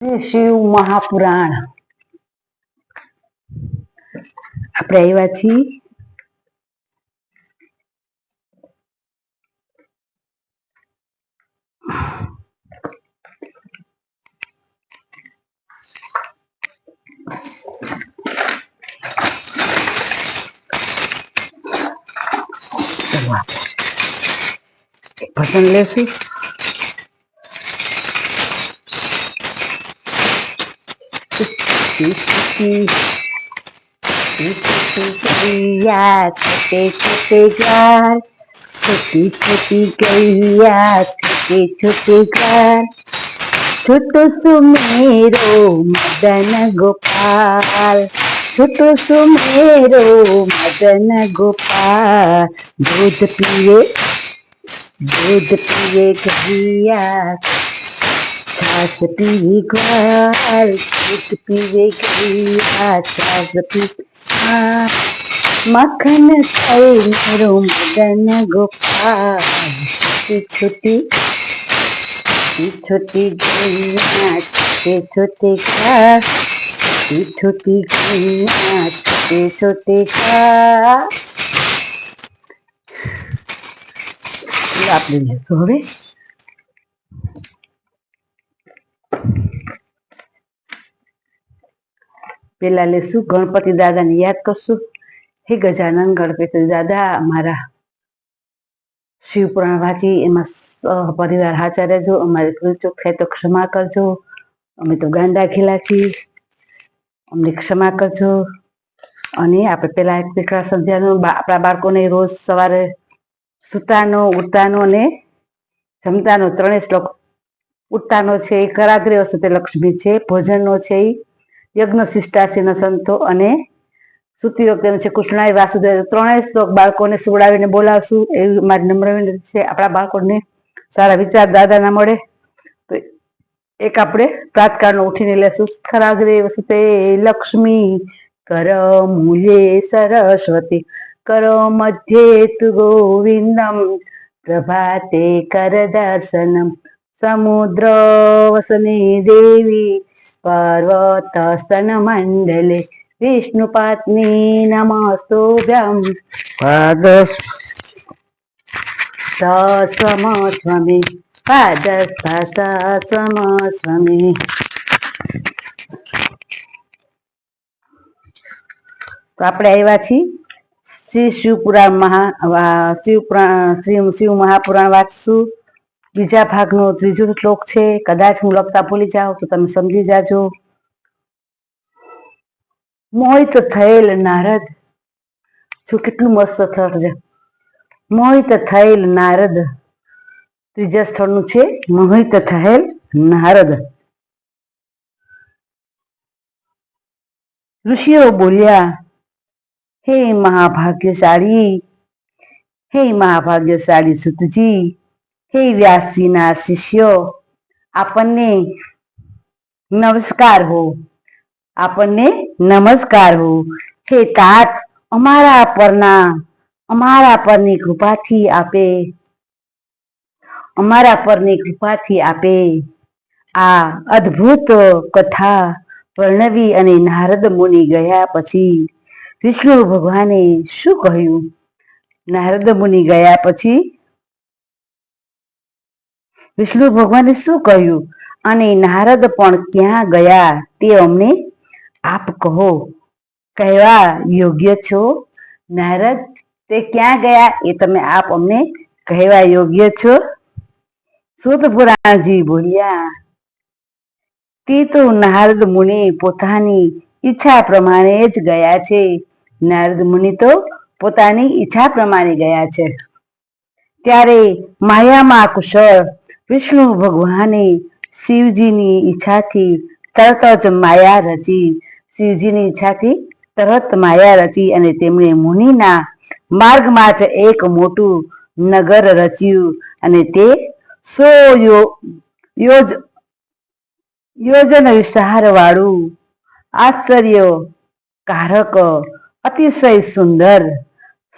શિવ મહાપુરાણ. આપણે આવ્યા છીએ. પસંદ લેશું? गैया छोटे छोटे घर छोटी छोटी गैया छोटे छोटे घर छोटो सुमेरो मदन गोपाल छोटो सुमेरो मदन गोपाल दूध पिए दूध पिए गैया છાસ પીવી ગોળ દૂધ પીવે ગૈયા છાસ પીવા મખન થઈ મારું મદન ગોપાલ છૂટી છૂટી ગૈયા છૂટે છૂટે ખા છૂટી ગૈયા છૂટે છૂટે ખા આપણે લેશું હવે પેલા લેશું ગણપતિ દાદાને યાદ કરશું? હે ગજાનંદ ગણપતિ દાદા, અમારા શિવપુરાણ વાંચી એમાં પરિવાર હાચા રહેજો, અમારે ભૂલ ચૂક થાય તો ક્ષમા કરજો, અમે તો ગાંડા ખીલા છીએ, અમને ક્ષમા કરજો. અને આપણે પેલા એક દીકરા સંધ્યાનું આપણા બાળકોને રોજ સવારે સૂતાનો, ઉઠતાનો અને જમતાનો ત્રણેય શ્લોક ઉઠતાનો છે એ કરાગ્રે વસતે લક્ષ્મી છે, ભોજનનો છે એ યજ્ઞ શિષ્ટાસીન સંતો અને સુતી વખતે છે. કૃષ્ણાય વાસુદેવ ત્રણેય શ્લોક બાળકોને સુવડાવીને બોલાવશું. એવી મારી નમ્ર વિનંતી છે. આપણા બાળકોને સારા વિચાર દાદાના મળે. તો એક આપણે પ્રાતકાળનો ઉઠીને લેશું. ખરાગ્રે વસતે લક્ષ્મી કર મૂલ્યે સરસ્વતી કર મધ્યે તુ ગોવિંદમ, પ્રભાતે કર દર્શનમ, સમુદ્ર વસને દેવી નમસ્તુભ્યમ પાદ સ્વમ સ્વમે સ્વમ સ્વમે તો આપણે આવ્યા છીએ શ્રી શિવપુરાણ મહા વા- શિવપુરાણ શ્રી શિવ મહાપુરાણ વાંચશું બીજા ભાગનો ત્રીજો શ્લોક છે, કદાચ હું લખતા ભૂલી જાઉં તો તમે સમજી જાજો. મોહિત થયેલ નારદ શું કેટલું મસ્ત સ્થળ છે. મોહિત થયેલ નારદ, ત્રીજા સ્થળનું છે, મોહિત થયેલ નારદ. ઋષિઓ બોલ્યા, હે મહાભાગ્યશાળી હે મહાભાગ્યશાળી સુતજી હે વ્યાસજીના શિષ્યો, આપણને નમસ્કાર હો. આપણને નમસ્કાર હો. હે તાત, અમારા પરના, અમારા પરની કૃપાથી આપે. અમારા પરની કૃપાથી આપે. આ અદ્ભુત કથા વર્ણવી અને નારદ મુનિ ગયા પછી વિષ્ણુ ભગવાને શું કહ્યું? નારદ મુનિ ગયા પછી વિષ્ણુ ભગવાને શું કહ્યું? અને નારદ પણ ક્યાં ગયા તે અમને આપ કહો. કહેવા યોગ્ય છો? નારદ, તે ક્યાં ગયા એ તમે આપ અમને કહેવા યોગ્ય છો? સુત પુરાણજી બોલ્યા. તે તો નારદ મુનિ પોતાની ઈચ્છા પ્રમાણે જ ગયા છે. નારદ મુનિ તો પોતાની ઈચ્છા પ્રમાણે ગયા છે. ત્યારે માયામાં કુશળ વિષ્ણુ ભગવાને શિવજીની ઈચ્છાથી તરત જ માયા રચી, શિવજીની ઈચ્છાથી તરત માયા રચી અને તેમણે મુનિના માર્ગમાં જ એક મોટું નગર રચ્યું અને તે સો યોજ યોજન વિસ્તાર વાળું આશ્ચર્ય કારક અતિશય સુંદર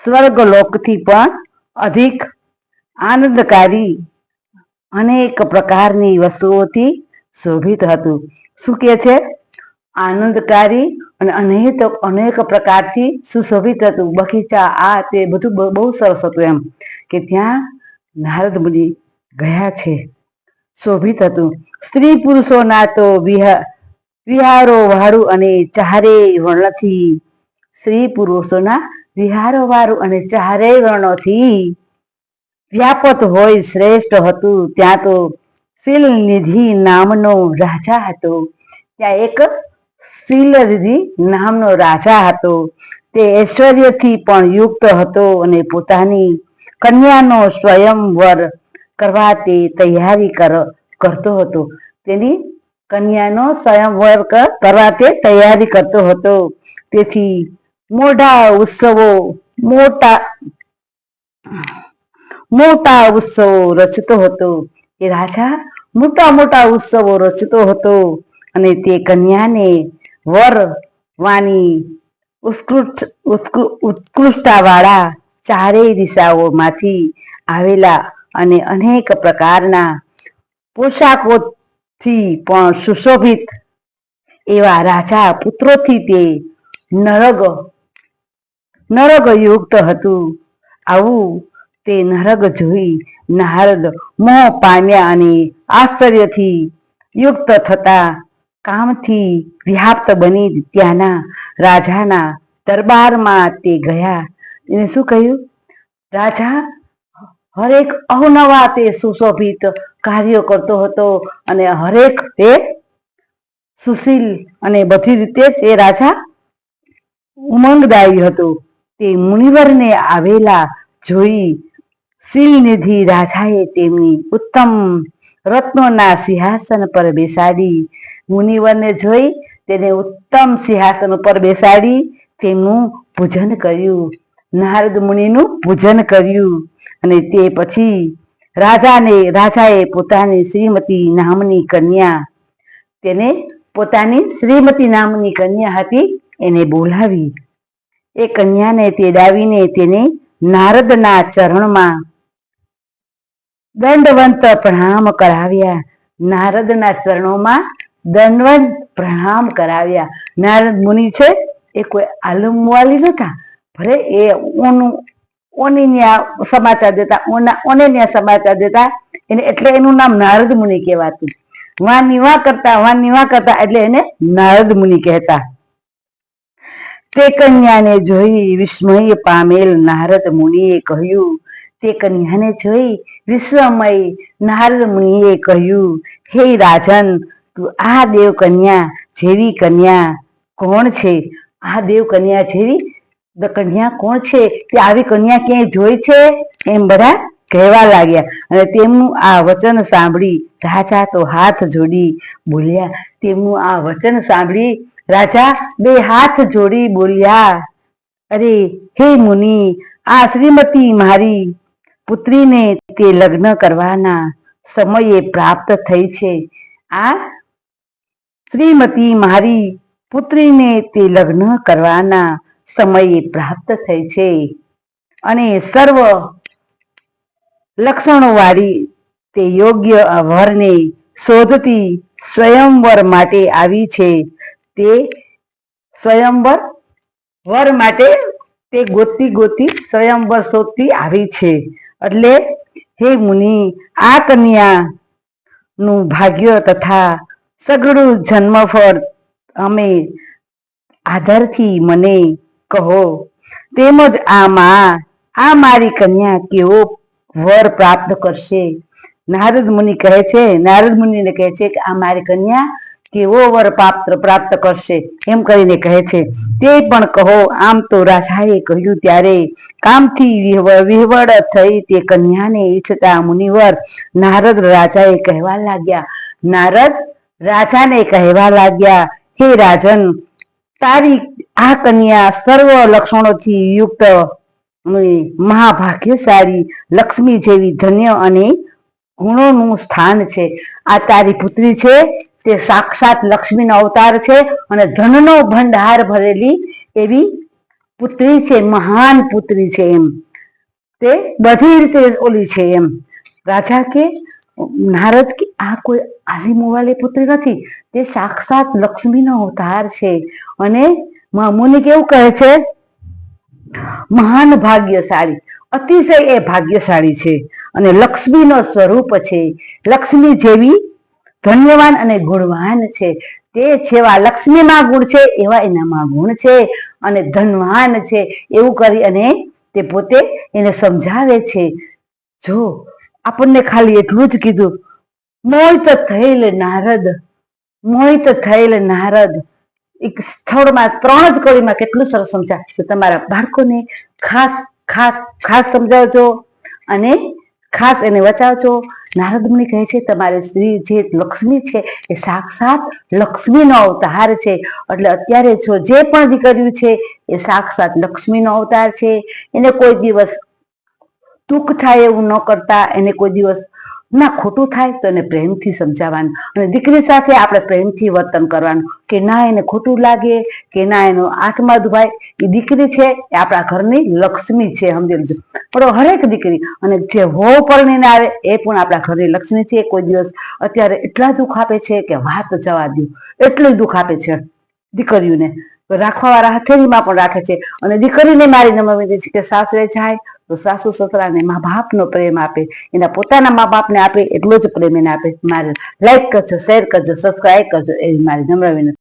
સ્વર્ગલોકથી પણ અધિક આનંદકારી અનેક પ્રકારની વસ્તુઓથી શોભિત હતું. શું કે છે? આનંદકારી અને અનેક અનેક પ્રકારથી સુશોભિત હતું. બગીચા, આ તે બધું બહુ સરસ હતું એમ કે ત્યાં નારદ મુનિ ગયા છે. શોભિત હતું. સ્ત્રી પુરુષોના તો વિહા, વિહારો વાળું અને ચારે વર્ણથી સ્ત્રી પુરુષોના વિહારો વાળું અને ચારેય વર્ણોથી વ્યાપત હોય શ્રેષ્ઠ હતું. ત્યાં તો શીલનિધિ નામનો રાજા હતો. ત્યાં એક શીલનિધિ નામનો રાજા હતો. તે ઐશ્વર્યથી પણ યુક્ત હતો અને પોતાની કન્યાનો સ્વયંવર કરવા તે તૈયારી કરતો હતો. તેની કન્યાનો સ્વયંવર કરવા તે તૈયારી કરતો હતો. તેથી મોઢા ઉત્સવો મોટા મોટા ઉત્સવો રચતો હતો. એ રાજા મોટા મોટા ઉત્સવો રચતો હતો અને તે કન્યાને વર વાની ઉત્કૃષ્ટ, ઉત્કૃ- ચારેય દિશાઓમાંથી આવેલા અને અનેક પ્રકારના પોશાકોથી પણ સુશોભિત એવા રાજા પુત્રોથી તે નરગ નરગ યુક્ત હતું. આવું તે નરગ જોઈ નારદ મોહ પામ્યા અને આશ્ચર્યથી યુક્ત થતા કામથી વ્યાપ્ત બની ત્યાંના રાજાના દરબારમાં તે ગયા. એને શું કહ્યું? રાજા, હરેક અવનવા તે સુશોભિત કાર્યો કરતો હતો અને હરેક તે સુશીલ અને બધી રીતે એ રાજા ઉમંગદાયી હતો. તે મુનિવરને આવેલા જોઈ શીલનિધિ રાજાએ તેમની ઉત્તમ રત્નોના સિંહાસન પર બેસાડી. મુનિવરને જોઈ તેને ઉત્તમ સિંહાસન પર બેસાડી તેમનું પૂજન કર્યું. નારદ મુનિનું પૂજન કર્યું અને તે પછી રાજાને, રાજાએ પોતાની શ્રીમતી નામની કન્યા, તેને પોતાની શ્રીમતી નામની કન્યા હતી એને બોલાવી. એ કન્યાને તેડાવીને તેને નારદના ચરણમાં દંડવંત પ્રણામ કરાવ્યા. નારદના ચરણોમાં દંડવંત પ્રણામ કરાવ્યા. નારદ મુનિ છે, એ કોઈ આલમવાલી નતા ભલે એ ઓનું, ઓની ન્યા સમાચાર દેતા, ઓના, ઓને ન્યા સમાચાર દેતા, એને એટલે એનું નામ નારદ મુનિ કહેવાતું. વા નિવા કરતા, વા નિવા કરતા, એટલે એને નારદ મુનિ કહેતા. તે કન્યાને જોઈ વિસ્મય પામેલ નારદ મુનિએ કહ્યું તે કન્યાને જોઈ વિશ્વમય નારદ મુનિએ કહ્યું, હે રાજન, તું આ દેવ કન્યા જેવી કન્યા કોણ છે? આ દેવ કન્યા જેવી કન્યા કોણ છે? તે આવી કન્યા ક્યાંય જોઈ છે? એમ બધા કહેવા લાગ્યા અને તેમનું આ વચન સાંભળી રાજા તો હાથ જોડી બોલ્યા, તેમનું આ વચન સાંભળી રાજા, બે હાથ જોડી બોલ્યા, અરે, હે મુનિ, આ શ્રીમતી મારી પુત્રીને તે લગ્ન કરવાના સમયે પ્રાપ્ત થઈ છે. આ શ્રીમતી મારી પુત્રીને તે લગ્ન કરવાના સમયે પ્રાપ્ત થઈ છે અને સર્વ લક્ષણો વાળી તે યોગ્ય વરને શોધતી સ્વયંવર માટે આવી છે. તે સ્વયંવર વર માટે તે ગોતી ગોતી સ્વયંવર શોધતી આવી છે. એટલે હે મુનિ, આ કન્યા નું ભાગ્ય તથા સઘળું જન્મફળ અમે આધારથી મને કહો. તેમજ આ માં, આ મારી કન્યા કેવો વર પ્રાપ્ત કરશે? નારદ મુનિ કહે છે, નારદ મુનિને કહે છે કે આ મારી કન્યા કેવો વર પ્રાપ્ત પ્રાપ્ત કરશે. એમ કરીને કહે છે, તે પણ કહો, આમ તો રાજાએ કહ્યું ત્યારે, કામથી વિહવડ થઈ તે કન્યાને ઈચ્છતા મુનિવર નારદ રાજાએ કહેવા લાગ્યા. નારદ રાજાને કહેવા લાગ્યા, હે રાજન, તારી આ કન્યા સર્વ લક્ષણોથી યુક્ત મહાભાગ્યશાળી લક્ષ્મી જેવી ધન્ય અને ગુણોનું સ્થાન છે. આ તારી પુત્રી છે તે સાક્ષાત લક્ષ્મીનો અવતાર છે અને ધનનો ભંડાર ભરેલી એવી પુત્રી છે, મહાન પુત્રી છે એમ. તે બધી રીતે ઓલી છે એમ. રાજા કે, નારદ કે, આ કોઈ આવી મોવાલી પુત્રી નથી. તે સાક્ષાત લક્ષ્મીનો અવતાર છે. અને મામુની કેવું કહે છે? મહાન ભાગ્યશાળી. અતિશય એ ભાગ્યશાળી છે અને લક્ષ્મીનો સ્વરૂપ છે. લક્ષ્મી જેવી ધન્યવાન અને ગુણવાન છે. તે જેવા લક્ષ્મીમાં ગુણ છે, એવા એનામાં ગુણ છે અને ધનવાન છે. એવું કરી અને તે પોતે એને સમજાવે છે. જો આપણને ખાલી એટલું જ કીધું, મોહિત થયેલ નારદ, મોહિત થયેલ નારદ. એક સ્થળમાં ત્રણ જ કડીમાં કેટલું સરસ સમજાય. તમારા બાળકોને ખાસ ખાસ ખાસ સમજાવજો અને ખાસ એને વચાવજો. નારદ મુનિ કહે છે, તમારે શ્રી જે લક્ષ્મી છે, એ સાક્ષાત લક્ષ્મીનો અવતાર છે. એટલે અત્યારે જો જે પણ દીકર્યું છે, એ સાક્ષાત લક્ષ્મીનો અવતાર છે. એને કોઈ દિવસ દુઃખ થાય એવું ન કરતા, એને કોઈ દિવસ ના ખોટું થાય તો એને પ્રેમથી સમજાવવાનું અને દીકરી સાથે આપણે પ્રેમથી વર્તન કરવાનું કે ના એને ખોટું લાગે, કે ના એનો આત્મા દુભાય. એ દીકરી છે એ આપણા ઘરની લક્ષ્મી છે, સમજી લીધું. પણ હરેક દીકરી અને જે હો પરણીને આવે એ પણ આપણા ઘરની લક્ષ્મી છે. કોઈ દિવસ અત્યારે એટલા દુઃખ આપે છે કે વાત જવા દઉં એટલું દુઃખ આપે છે દીકરીઓને. રાખવાવાળા હથેળીમાં પણ રાખે છે. અને દીકરીને મારી નમ્ર છે કે સાસરે જાય, તો સાસુ સસરાને મા બાપનો પ્રેમ આપે. એના પોતાના મા બાપને આપે, એટલો જ પ્રેમ એને આપે. મારે લાઈક કરજો શેર કરજો સબસ્ક્રાઈબ કરજો, એવી મારી નમ્ર વિનંતી.